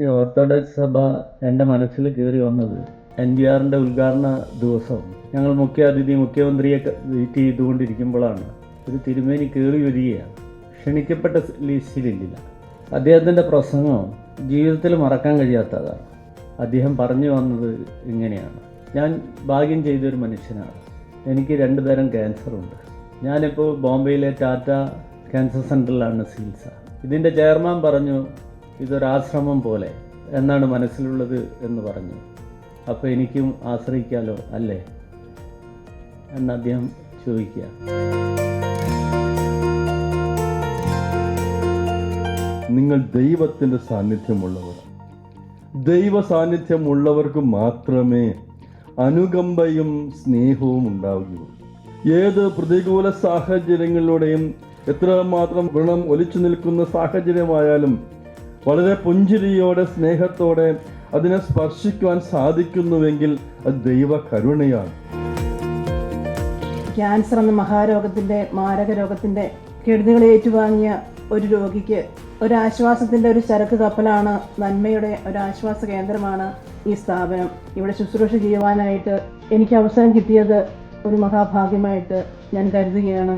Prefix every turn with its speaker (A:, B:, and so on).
A: ഈ ഓർത്തഡോക്സ് സഭ എന്റെ മനസ്സിൽ കയറി വന്നത് എൻ ഡി ആറിന്റെ ഉദ്ഘാടന ദിവസം. ഞങ്ങൾ മുഖ്യാതിഥി മുഖ്യമന്ത്രിയെ വെയിറ്റ് ചെയ്തുകൊണ്ടിരിക്കുമ്പോഴാണ് ഒരു തിരുമേനി കയറി വരികയാണ്. ക്ഷണിക്കപ്പെട്ട ലിസ്റ്റിലില്ല. അദ്ദേഹത്തിന്റെ പ്രസംഗം ജീവിതത്തിൽ മറക്കാൻ കഴിയാത്തതാണ്. അദ്ദേഹം പറഞ്ഞു വന്നത് ഇങ്ങനെയാണ്. ഞാൻ ഭാഗ്യം ചെയ്തൊരു മനുഷ്യനാണ്. എനിക്ക് രണ്ട് തരം ക്യാൻസറുണ്ട്. ഞാനിപ്പോൾ ബോംബെയിലെ ടാറ്റ ക്യാൻസർ സെന്ററിലാണ് ചികിത്സ. ഇതിന്റെ ചെയർമാൻ പറഞ്ഞു ഇതൊരാശ്രമം പോലെ എന്നാണ് മനസ്സിലുള്ളത് എന്ന് പറഞ്ഞു. അപ്പോൾ എനിക്കും ആശ്രയിക്കാലോ? അല്ലേ? എന്ന് അദ്ദേഹം ചോദിക്കുക.
B: നിങ്ങൾ ദൈവത്തിന്റെ സാന്നിധ്യമുള്ളവർ. ദൈവ സാന്നിധ്യമുള്ളവർക്ക് മാത്രമേ അനുകമ്പയും സ്നേഹവും ഉണ്ടാവുകയുള്ളൂ. ഏത് പ്രതികൂല സാഹചര്യങ്ങളിലൂടെയും എത്രമാത്രം വ്രണം ഒലിച്ചു നിൽക്കുന്ന സാഹചര്യമായാലും വളരെ പുഞ്ചിരിയോടെ സ്നേഹത്തോടെ അതിനെ സ്പർശിക്കുവാൻ സാധിക്കുന്നുവെങ്കിൽ അത് ദൈവ കരുണയാണ്.
C: ക്യാൻസർ എന്ന മഹാരോഗത്തിന്റെ മാരക രോഗത്തിന്റെ കെടുതികളെ ഏറ്റുവാങ്ങിയ ഒരു രോഗിക്ക് ഒരാശ്വാസത്തിന്റെ ഒരു ചരക്ക് കപ്പലാണ് നന്മയുടെ ഒരാശ്വാസ കേന്ദ്രമാണ് ഈ സ്ഥാപനം. ഇവിടെ ശുശ്രൂഷ ചെയ്യുവാനായിട്ട് എനിക്ക് അവസരം കിട്ടിയത് ഒരു മഹാഭാഗ്യമായിട്ട് ഞാൻ കരുതുകയാണ്.